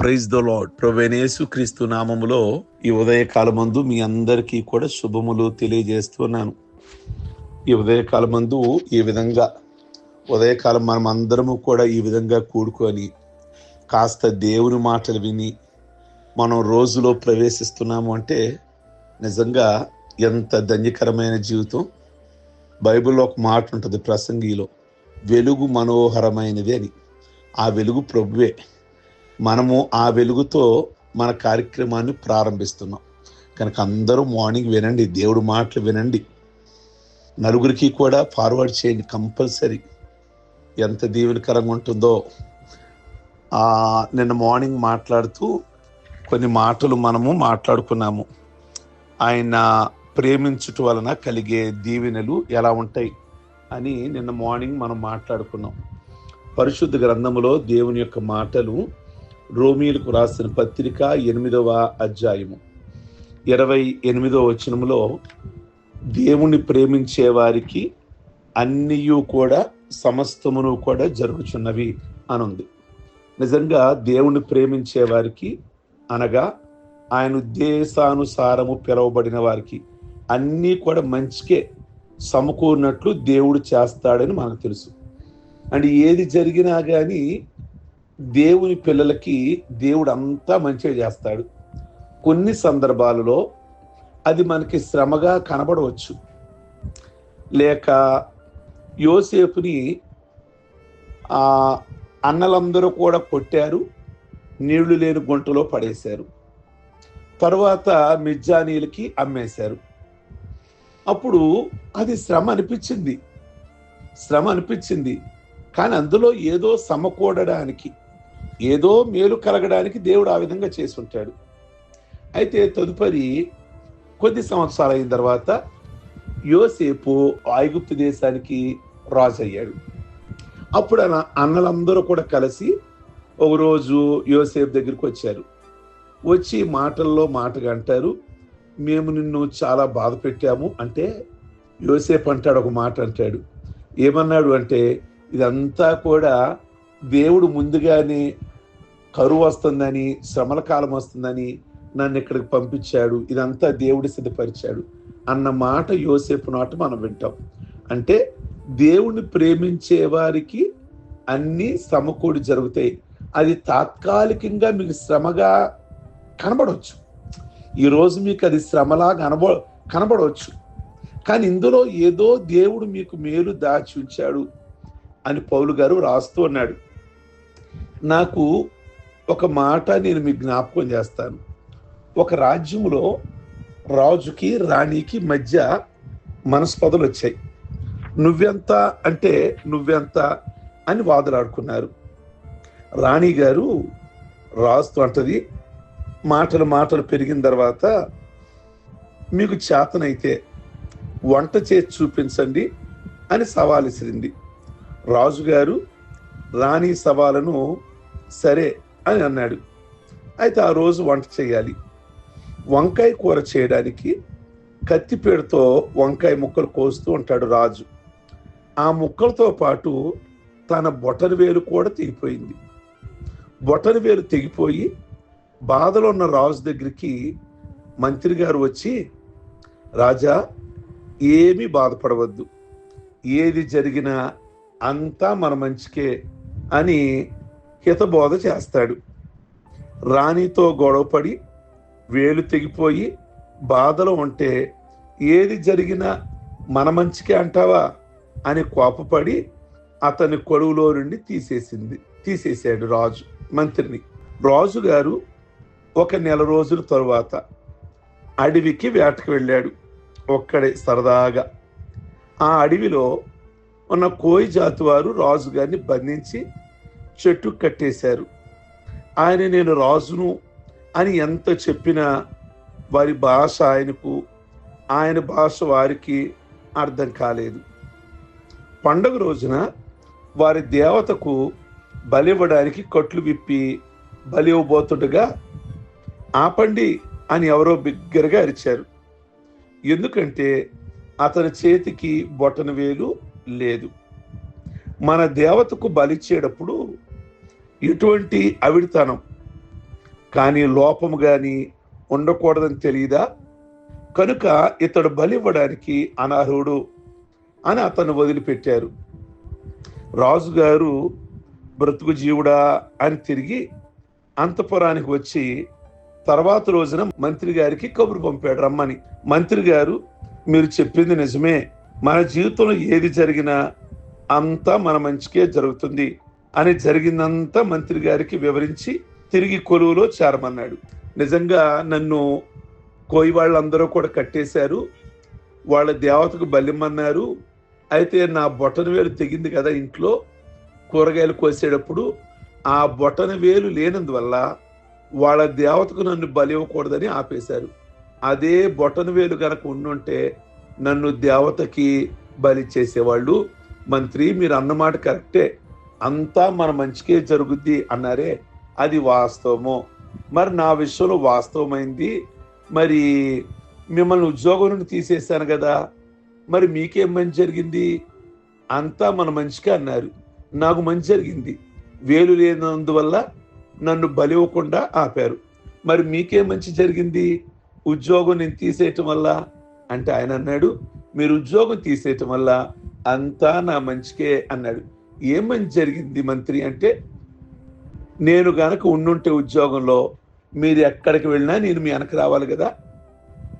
Praise the lord ప్రవేణేసు క్రీస్తు నామములో ఈ ఉదయకాలమందు మీ అందరికీ కూడా శుభములు తెలియజేస్తున్నాను. ఈ ఉదయకాలమందు ఈ విధంగా ఉదయకాలం మనం అందరము కూడా ఈ విధంగా కూడుకొని కాస్త దేవుని మాటలు విని మనం రోజులో ప్రవేశిస్తున్నాము అంటే నిజంగా ఎంత ధన్యకరమైన జీవితం. బైబిల్లో ఒక మాట ఉంటుంది ప్రసంగిలో వెలుగు మనోహరమైనది అని. ఆ వెలుగు ప్రభువే. మనము ఆ వెలుగుతో మన కార్యక్రమాన్ని ప్రారంభిస్తున్నాం. కనుక అందరూ మార్నింగ్ వినండి దేవుడు మాటలు వినండి. నలుగురికి కూడా ఫార్వర్డ్ చేయండి కంపల్సరీ. ఎంత దీవెనకరంగా ఉంటుందో. నిన్న మార్నింగ్ మాట్లాడుతూ కొన్ని మాటలు మనము మాట్లాడుకున్నాము. ఆయన ప్రేమించుట వలన కలిగే దీవెనలు ఎలా ఉంటాయి అని నిన్న మార్నింగ్ మనం మాట్లాడుకున్నాం. పరిశుద్ధ గ్రంథములో దేవుని యొక్క మాటలు రోమీలకు రాసిన పత్రిక ఎనిమిదవ అధ్యాయము. ఇరవై ఎనిమిదవ వచనములో దేవుణ్ణి ప్రేమించే వారికి అన్నియు కూడా సమస్తమును కూడా జరుగుచున్నవి అనుంది. నిజంగా దేవుణ్ణి ప్రేమించే వారికి అనగా ఆయన ఉద్దేశానుసారము పిలువబడిన వారికి అన్నీ కూడా మంచికే సమకూరినట్లు దేవుడు చేస్తాడని మనకు తెలుసు. అండ్ ఏది జరిగినా కానీ దేవుని పిల్లలకి దేవుడు అంతా మంచిగా చేస్తాడు. కొన్ని సందర్భాలలో అది మనకి శ్రమగా కనబడవచ్చు. లేక యోసేపుని ఆ అన్నలందరూ కూడా కొట్టారు నీళ్ళు లేని గుంటలో పడేశారు. తర్వాత మిజ్జానీలకి అమ్మేశారు. అప్పుడు అది శ్రమ అనిపించింది. శ్రమ అనిపించింది. కానీ అందులో ఏదో సమకూడడానికి ఏదో మేలు కలగడానికి దేవుడు ఆ విధంగా చేసి ఉంటాడు అయితే తదుపరి కొద్ది సంవత్సరాలు అయిన తర్వాత యోసేపు ఐగుప్తు దేశానికి రాజు అయ్యాడు అప్పుడు అన్నలందరూ కూడా కలిసి ఒకరోజు యోసేపు దగ్గరికి వచ్చారు. వచ్చి మాటల్లో మాటగా అంటారు మేము నిన్ను చాలా బాధ పెట్టాము. అంటే యోసేపు అంటాడు ఒక మాట అంటాడు. ఏమన్నాడు అంటే ఇదంతా కూడా దేవుడు ముందుగానే కరువు వస్తుందని శ్రమల కాలం వస్తుందని నన్ను ఇక్కడికి పంపించాడు. ఇదంతా దేవుడి సిద్ధపరిచాడు అన్న మాట యోసేపు నాట మనం వింటాం. అంటే దేవుణ్ణి ప్రేమించే వారికి అన్నీ సమకూడి జరుగుతాయి. అది తాత్కాలికంగా మీకు శ్రమగా కనబడవచ్చు ఈరోజు మీకు అది శ్రమలా కనబ కనబడవచ్చు కానీ ఇందులో ఏదో దేవుడు మీకు మేలు దాచి ఉంచాడు అని పౌలు గారు రాస్తూ ఉన్నాడు. నాకు ఒక మాట నేను మీకు జ్ఞాపకం చేస్తాను. ఒక రాజ్యంలో రాజుకి రాణికి మధ్య మనస్పదలు వచ్చాయి. నువ్వెంత అంటే నువ్వెంత అని వాదులాడుకున్నారు. రాణి గారు రాజుతో అంటది మాటలు మాటలు పెరిగిన తర్వాత మీకు చేతనైతే వంట చేసి చూపించండి అని సవాలు ఇసిరింది రాజుగారు రాణి సవాలను సరే అని అన్నాడు. అయితే ఆ రోజు వంట చేయాలి. వంకాయ కూర చేయడానికి కత్తిపేడుతో వంకాయ ముక్కలు కోస్తూ ఉంటాడు రాజు. ఆ ముక్కలతో పాటు తన బొటన వేలు కూడా తెగిపోయింది. బొటన వేలు తెగిపోయి బాధలో ఉన్న రాజు దగ్గరికి మంత్రి గారు వచ్చి రాజా ఏమీ బాధపడవద్దు. ఏది జరిగినా అంతా మన మంచికే అని హితబోధ చేస్తాడు. రాణితో గొడవపడి వేలు తెగిపోయి బాధలో ఉంటే ఏది జరిగినా మన మంచికే అంటావా? అని కోపపడి అతని కొడువులో నుండి తీసేసింది తీసేసాడు రాజు మంత్రిని. రాజుగారు ఒక నెల రోజుల తరువాత అడవికి వేటకు వెళ్ళాడు ఒక్కడే సరదాగా. ఆ అడవిలో ఉన్న కోయి జాతి వారు రాజు గారిని బంధించి చెట్టు కట్టేశారు. ఆయన నేను రాజును అని ఎంత చెప్పినా వారి భాష ఆయనకు ఆయన భాష వారికి అర్థం కాలేదు. పండగ రోజున వారి దేవతకు బలివ్వడానికి కట్లు విప్పి బలి ఇవ్వబోతుండగా ఆపండి అని ఎవరో బిగ్గరగా అరిచారు. ఎందుకంటే అతని చేతికి బొటన వేలు లేదు. మన దేవతకు బలిచ్చేటప్పుడు ఇటువంటి అవిడితనం. కానీ లోపము కానీ ఉండకూడదని తెలియదా కనుక ఇతడు బలివ్వడానికి అనర్హుడు అని అతను వదిలిపెట్టారు. రాజుగారు బ్రతుకు జీవుడా అని తిరిగి అంతపురానికి వచ్చి తర్వాత రోజున మంత్రి గారికి కబురు పంపాడు రమ్మని. మంత్రి గారు మీరు చెప్పింది నిజమే. మన జీవితంలో ఏది జరిగినా అంతా మన మంచికే జరుగుతుంది. అని జరిగిందంతా మంత్రి గారికి వివరించి తిరిగి కొలువులో చేరమన్నాడు. నిజంగా నన్ను కోయి వాళ్ళందరూ కూడా కట్టేశారు. వాళ్ళ దేవతకు బలిమ్మన్నారు. అయితే నా బొటన వేలు తెగింది కదా ఇంట్లో. కూరగాయలు కోసేటప్పుడు ఆ బొటన వేలు లేనందువల్ల వాళ్ళ దేవతకు నన్ను బలి ఇవ్వకూడదని ఆపేశారు. అదే బొటన వేలు గనక ఉండుంటే నన్ను దేవతకి బలి చేసేవాళ్ళు. మంత్రి మీరు అన్నమాట కరెక్టే. అంతా మన మంచికే జరుగుద్ది అన్నారే అది వాస్తవము. మరి నా విషయంలో వాస్తవమైంది. మరి మిమ్మల్ని ఉద్యోగం నుండి తీసేశాను కదా మరి మీకేం మంచి జరిగింది? అంతా మన మంచిగా అన్నారు. నాకు మంచి జరిగింది. వేలు లేనందువల్ల నన్ను బలి ఇవ్వకుండా ఆపారు. మరి మీకేం మంచి జరిగింది? ఉద్యోగం నేను తీసేయటం వల్ల? అంటే ఆయన అన్నాడు మీరు ఉద్యోగం తీసేయటం వల్ల అంతా నా మంచికే అన్నాడు. ఏమని జరిగింది మంత్రి అంటే నేను గనక ఉండుంటే ఉద్యోగంలో మీరు ఎక్కడికి వెళ్ళినా నేను మీ వెనక రావాలి కదా.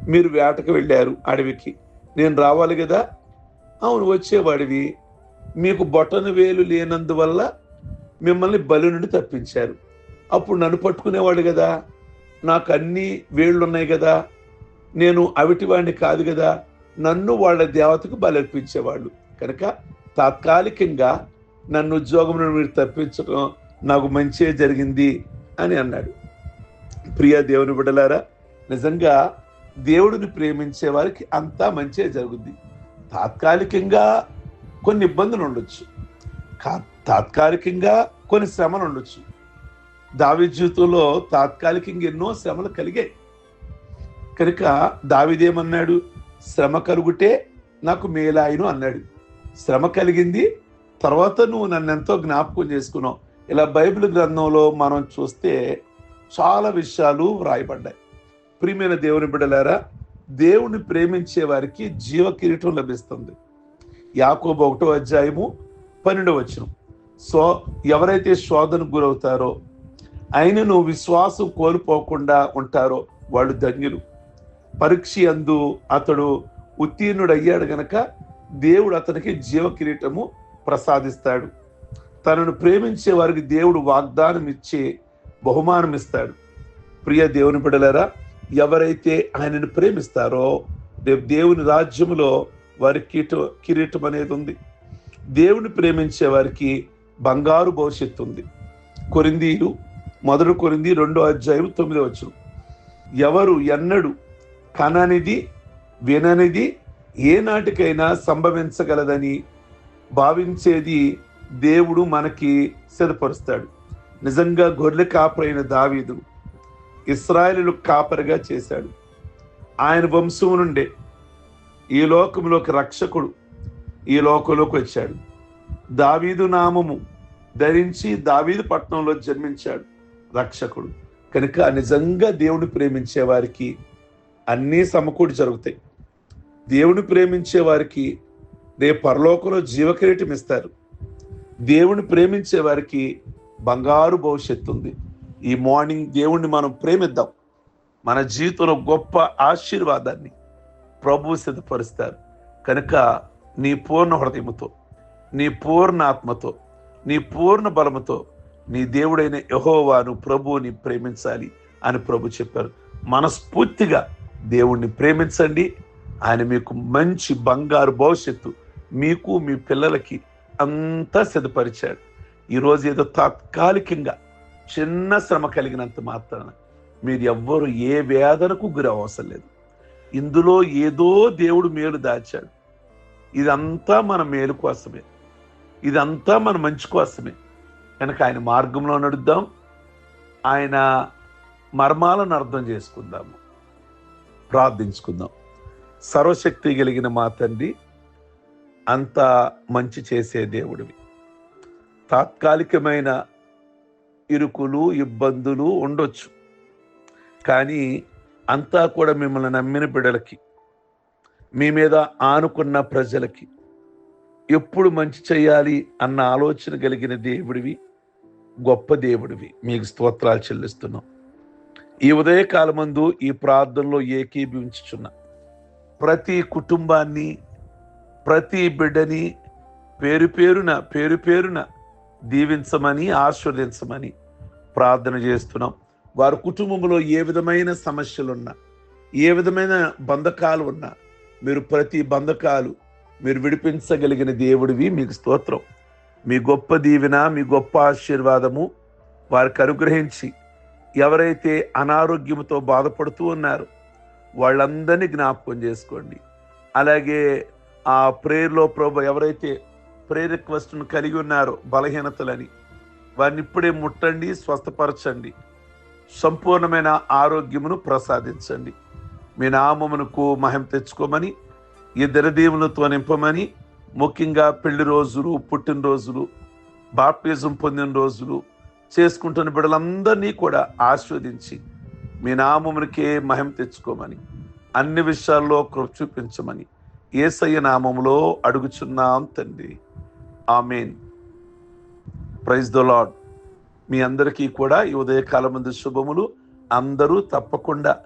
మీరు వేటకు వెళ్ళారు అడవికి. నేను రావాలి కదా. అవును వచ్చేవాడివి. మీకు బొటన వేలు లేనందువల్ల మిమ్మల్ని బలి నుండి తప్పించారు. అప్పుడు నన్ను పట్టుకునేవాడు కదా. నాకు అన్ని వేళ్ళు ఉన్నాయి కదా. నేను అవిటివాడిని కాదు కదా. నన్ను వాళ్ళ దేవతకు బలర్పించేవాళ్ళు కనుక తాత్కాలికంగా నన్ను ఉద్యోగం నుండి మీరు తప్పించడం నాకు మంచిగా జరిగింది అని అన్నాడు. ప్రియ దేవుని బిడ్డలారా నిజంగా దేవుడిని ప్రేమించే వారికి అంతా మంచిగా జరుగుద్ది. తాత్కాలికంగా కొన్ని ఇబ్బందులు ఉండొచ్చు. కా- తాత్కాలికంగా కొన్ని శ్రమలు ఉండొచ్చు. దావి జీవితంలో తాత్కాలికంగా ఎన్నో శ్రమలు కలిగాయి. కనుక దావిదేమన్నాడు శ్రమ కలుగుటే నాకు మేలాయను అన్నాడు. శ్రమ కలిగింది తర్వాత నువ్వు నన్ను ఎంతో జ్ఞాపకం చేసుకున్నావు. ఇలా బైబిల్ గ్రంథంలో మనం చూస్తే చాలా విషయాలు వ్రాయబడ్డాయి. ప్రియమైన దేవుని బిడ్డలారా దేవుని ప్రేమించే వారికి జీవ కిరీటం లభిస్తుంది. యాకోబు ఒకటో అధ్యాయము పన్నెండవ వచనం. సో ఎవరైతే శోధనకు గురవుతారో ఆయనను విశ్వాసం కోల్పోకుండా ఉంటారో వాళ్ళు ధన్యులు. పరీక్ష అందు అతడు ఉత్తీర్ణుడు అయ్యాడు గనక దేవుడు అతనికి జీవ కిరీటము ప్రసాదిస్తాడు. తనను ప్రేమించే వారికి దేవుడు వాగ్దానం ఇచ్చే బహుమానం ఇస్తాడు. ప్రియ దేవుని బిడలరా ఎవరైతే ఆయనను ప్రేమిస్తారో దేవుని రాజ్యములో వారి కీట కిరీటం అనేది ఉంది. దేవుని ప్రేమించే వారికి బంగారు భవిష్యత్తు ఉంది. కొరిందీలు మొదటి కొరింది రెండో అధ్యాయం తొమ్మిదో వచ్చును ఎవరు ఎన్నడు కననిది విననిది ఏ నాటికైనా సంభవించగలదని భావించేది దేవుడు మనకి సిద్ధపరుస్తాడు. నిజంగా గొర్రె కాపరైన దావీదు ఇస్రాయలు కాపరిగా చేశాడు. ఆయన వంశం నుండే ఈ లోకంలోకి రక్షకుడు ఈ లోకంలోకి వచ్చాడు. దావీదు నామము ధరించి దావీదు పట్టణంలో జన్మించాడు రక్షకుడు. కనుక నిజంగా దేవుని ప్రేమించే వారికి అన్నీ సమకూడి జరుగుతాయి. దేవుని ప్రేమించే వారికి రేపు పరలోకంలో జీవకిరీటం ఇస్తారు. దేవుని ప్రేమించే వారికి బంగారు భవిష్యత్తు ఉంది. ఈ మార్నింగ్ దేవుణ్ణి మనం ప్రేమిద్దాం. మన జీవితంలో గొప్ప ఆశీర్వాదాన్ని ప్రభు సిద్ధపరుస్తారు. కనుక నీ పూర్ణ హృదయముతో నీ పూర్ణ ఆత్మతో నీ పూర్ణ బలముతో నీ దేవుడైన యహోవాను ప్రభువుని ప్రేమించాలి అని ప్రభు చెప్పారు. మనస్ఫూర్తిగా దేవుణ్ణి ప్రేమించండి. ఆయన మీకు మంచి బంగారు భవిష్యత్తు మీకు మీ పిల్లలకి అంతా సిద్ధపరిచాడు. ఈరోజు ఏదో తాత్కాలికంగా చిన్న శ్రమ కలిగినంత మాత్రాన మీరు ఎవ్వరు ఏ వేదనకు గురి అవసరం లేదు. ఇందులో ఏదో దేవుడు మేలు దాచాడు. ఇదంతా మన మేలు కోసమే. ఇదంతా మన మంచి కోసమే. కనుక ఆయన మార్గంలో నడుద్దాం. ఆయన మర్మాలను అర్థం చేసుకుందాము. ప్రార్థించుకుందాం. సర్వశక్తి కలిగిన మా తండ్రి అంత మంచి చేసే దేవుడివి. తాత్కాలికమైన ఇరుకులు ఇబ్బందులు ఉండొచ్చు. కానీ అంతా కూడా మిమ్మల్ని నమ్మిన బిడలకి మీ మీద ఆనుకున్న ప్రజలకి ఎప్పుడు మంచి చేయాలి అన్న ఆలోచన కలిగిన దేవుడివి గొప్ప దేవుడివి. మీకు స్తోత్రాలు చెల్లిస్తున్నాం. ఈ ఉదయకాలమందు ఈ ప్రార్థనలో ఏకీభవించుచున్న ప్రతి కుటుంబాన్ని ప్రతి బిడ్డని పేరు పేరున పేరు పేరున దీవించమని ఆశీర్వదించమని ప్రార్థన చేస్తున్నాం. వారి కుటుంబంలో ఏ విధమైన సమస్యలున్నా ఏ విధమైన బంధకాలు ఉన్నా మీరు ప్రతి బంధకాలు మీరు విడిపించగలిగిన దేవుడివి మీకు స్తోత్రం. మీ గొప్ప దీవెన మీ గొప్ప ఆశీర్వాదము వారికి అనుగ్రహించి ఎవరైతే అనారోగ్యంతో బాధపడుతూ ఉన్నారో వాళ్ళందరినీ జ్ఞాపకం చేసుకోండి. అలాగే ఆ ప్రేయర్లో ప్రభు ఎవరైతే ప్రేయర్ రిక్వెస్ట్ను కలిగి ఉన్నారో బలహీనతలని వారిని ఇప్పుడే ముట్టండి స్వస్థపరచండి. సంపూర్ణమైన ఆరోగ్యమును ప్రసాదించండి. మీ నామమునకు మహిమ తెచ్చుకోమని ఇద్దరు దీవులతో నింపమని ముఖ్యంగా పెళ్ళి రోజులు పుట్టినరోజులు బాప్టిజం పొందిన రోజులు చేసుకుంటున్న బిడ్డలందరినీ కూడా ఆస్వాదించి మీ నామమునికే మహిమ తెచ్చుకోమని అన్ని విషయాల్లో కృప చూపించమని ఏసయ్య నామంలో అడుగుచున్నాం తండ్రి. ఆమెన్. ప్రైజ్ ద లాడ్ మీ అందరికీ కూడా ఈ ఉదయకాలం ముందు శుభములు. అందరూ తప్పకుండా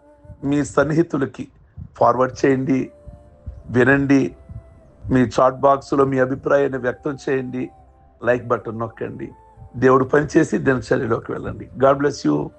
మీ సన్నిహితులకి ఫార్వర్డ్ చేయండి. వినండి. మీ చాట్ బాక్స్లో మీ అభిప్రాయాన్ని వ్యక్తం చేయండి. లైక్ బటన్ నొక్కండి. దేవుడు పనిచేసి దినచర్యలోకి వెళ్ళండి. God bless you.